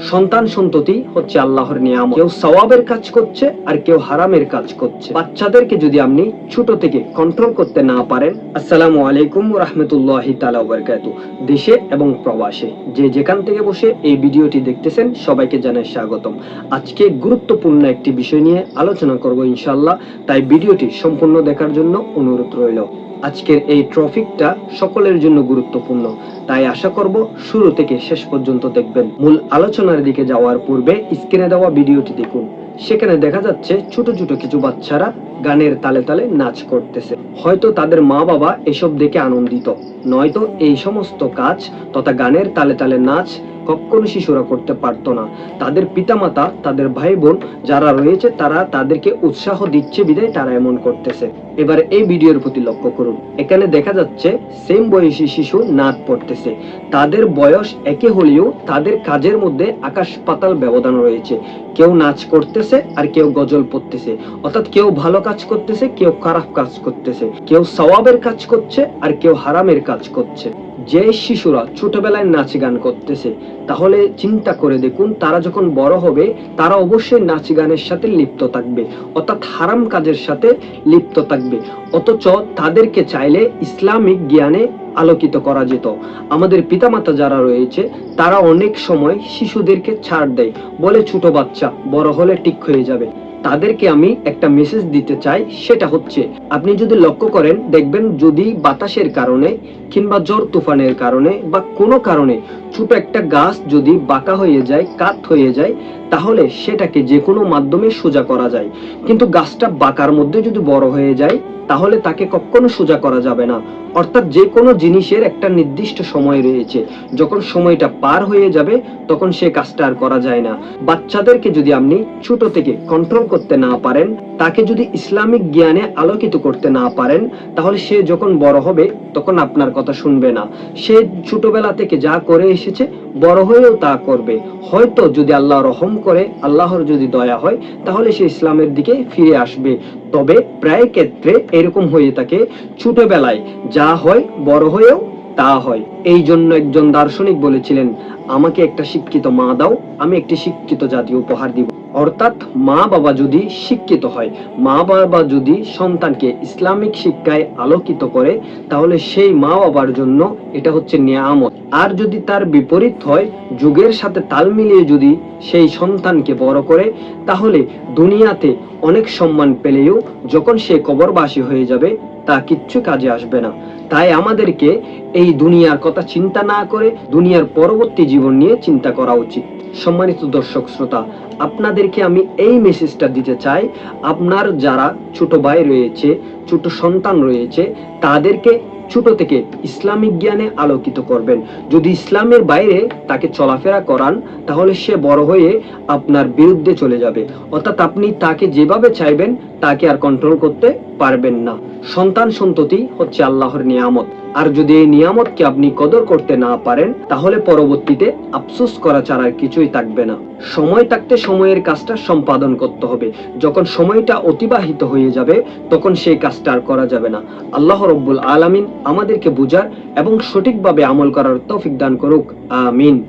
সন্তান সন্ততি হচ্ছে আল্লাহর নিয়ামত। কেউ সওয়াবের কাজ করছে আর কেউ হারামের কাজ করছে। বাচ্চাদেরকে যদি আপনি ছোট থেকে কন্ট্রোল করতে না পারেন, আসসালামু আলাইকুম রহমতুল্লাহ তালা বরকাত দেশে এবং প্রবাসে যে যেখান থেকে বসে এই ভিডিওটি দেখতেছেন, সবাইকে জানাই স্বাগতম। আজকে গুরুত্বপূর্ণ একটি বিষয় নিয়ে আলোচনা করব ইনশাল্লাহ তাই ভিডিওটি সম্পূর্ণ দেখার জন্য অনুরোধ রইল। আজকের এই ট্রফিকটা সকলের জন্য গুরুত্বপূর্ণ। তাই আশা করব শুরু থেকে শেষ পর্যন্ত দেখবেন। মূল আলোচনার দিকে যাওয়ার পূর্বে স্ক্রিনে দেওয়া ভিডিওটি দেখুন। সেখানে দেখা যাচ্ছে ছোট ছোট কিছু বাচ্চারা গানের তালে তালে নাচ করতেছে। হয়তো তাদের মা বাবা এসব দেখে আনন্দিত। নয়তো এই সমস্ত কাজ তথা গানের তালে তালে নাচ কখনো শিশুরা করতে পারতো না। তাদের পিতামাতা, তাদের ভাই বোন যারা রয়েছে তারা তাদেরকে উৎসাহ দিচ্ছে বিদায় তারা এমন করতেছে। এবার এই ভিডিওর প্রতি লক্ষ্য করুন। এখানে দেখা যাচ্ছে সেম বয়সী শিশু নাচ পড়তেছে। তাদের বয়স একে হলেও তাদের কাজের মধ্যে আকাশ পাতাল ব্যবধান রয়েছে। কেউ নাচ করতেছে আর কেউ গজল পড়তেছে। অর্থাৎ কেউ ভালো কাজ করতেছে, কেউ খারাপ কাজ করতেছে, কেউ সওয়াবের কাজ করছে আর কেউ হারামের কাজ করছে। যে শিশুরা ছোটবেলায় নাচ গান করতেছে, তাহলে চিন্তা করে দেখুন, তারা যখন বড় হবে, তারা অবশ্যই নাচ গানের সাথে লিপ্ত থাকবে, অর্থাৎ হারাম কাজের সাথে লিপ্ত থাকবে। অথচ তাদেরকে চাইলে ইসলামিক জ্ঞানে আলোকিত করা যেত। আমাদের পিতামাতা যারা রয়েছে, তারা অনেক সময় শিশুদেরকে ছাড় দেয়। বলে ছোট বাচ্চা, বড় হলে ঠিক হয়ে যাবে। তাদেরকে আমি একটা মেসেজ দিতে চাই, সেটা হচ্ছে, আপনি যদি লক্ষ্য করেন, দেখবেন যদি বাতাসের কারণে কিংবা জ্বর তুফানের কারণে বা কোনো কারণে ছোট একটা গাছ যদি বাঁকা হয়ে যায়, কাত হয়ে যায় তাহলে সেটাকে যে কোনো মাধ্যমে সোজা করা যায়। কিন্তু গাছটা বাঁকার মধ্যে যদি বড় হয়ে যায়, তাহলে তাকে কখনো সোজা করা যাবে না। অর্থাৎ যে কোনো জিনিসের একটা নির্দিষ্ট সময় রয়েছে। যখন সময়টা পার হয়ে যাবে, তখন সে কাজটা আর করা যায় না। বাচ্চাদেরকে যদি আপনি ছোট থেকে কন্ট্রোল করতে না পারেন, তাকে যদি ইসলামিক জ্ঞানে আলোকিত করতে না পারেন, তাহলে সে যখন বড় হবে, তখন আপনার কথা শুনবে না। সে ছোটবেলা থেকে যা করে এসেছে বড় হয়েও তা করবে। হয়তো যদি আল্লাহ রহম করে, আল্লাহর যদি দয়া হয়, তাহলে সে ইসলামের দিকে ফিরে আসবে। তবে প্রায় ক্ষেত্রে এরকম হয়ে থাকে ছোটবেলায়, যা হয় বড় হয়েও তা হয়। এই জন্য একজন দার্শনিক বলেছিলেন, আমাকে একটা শিক্ষিত মা দাও, আমি একটি শিক্ষিত জাতি উপহার দিব। অর্থাৎ মা বাবা যদি শিক্ষিত হয়, মা বাবা যদি সন্তানকে ইসলামিক শিক্ষায় আলোকিত করে, তাহলে সেই মা বাবার জন্য এটা হচ্ছে নিয়ামত। আর যদি তার বিপরীত হয়, যুগের সাথে তাল মিলিয়ে যদি সেই সন্তানকে বড় করে, তাহলে দুনিয়াতে অনেক সম্মান পেলেও যখন সে কবরবাসী হয়ে যাবে, তা কিচ্ছু কাজে আসবে না। তাই আমাদেরকে এই দুনিয়ার কথা চিন্তা না করে, দুনিয়ার পরবর্তী জীবন নিয়ে চিন্তা করা উচিত। সম্মানিত দর্শক, শ্রোতা আপনাদেরকে আমি এই মেসেজটা দিতে চাই। আপনার যারা ছোট ভাই রয়েছে, ছোট সন্তান রয়েছে, তাদেরকে ছোট থেকে ইসলামিক জ্ঞানে আলোকিত করবেন। যদি ইসলামের বাইরে তাকে চলাফেরা করান, তাহলে সে বড় হয়ে আপনার বিরুদ্ধে চলে যাবে। অর্থাৎ আপনি তাকে যেভাবে চাইবেন তাকে আর কন্ট্রোল করতে পারবেন না। সন্তান সন্ততি হচ্ছে আল্লাহর নিয়ামত। আর যদি এই নিয়ামতকে আপনি কদর করতে না পারেন, তাহলে পরবর্তীতে আফসোস করা ছাড়া কিছুই থাকবে না। সময় থাকতে সময়ের কাজটা সম্পাদন করতে হবে। যখন সময়টা অতিবাহিত হয়ে যাবে, তখন সেই কাজটা আর করা যাবে না। আল্লাহ রব্বুল আলামিন আমাদেরকে বুঝার এবং সঠিকভাবে আমল করার তৌফিক দান করুক। আমিন।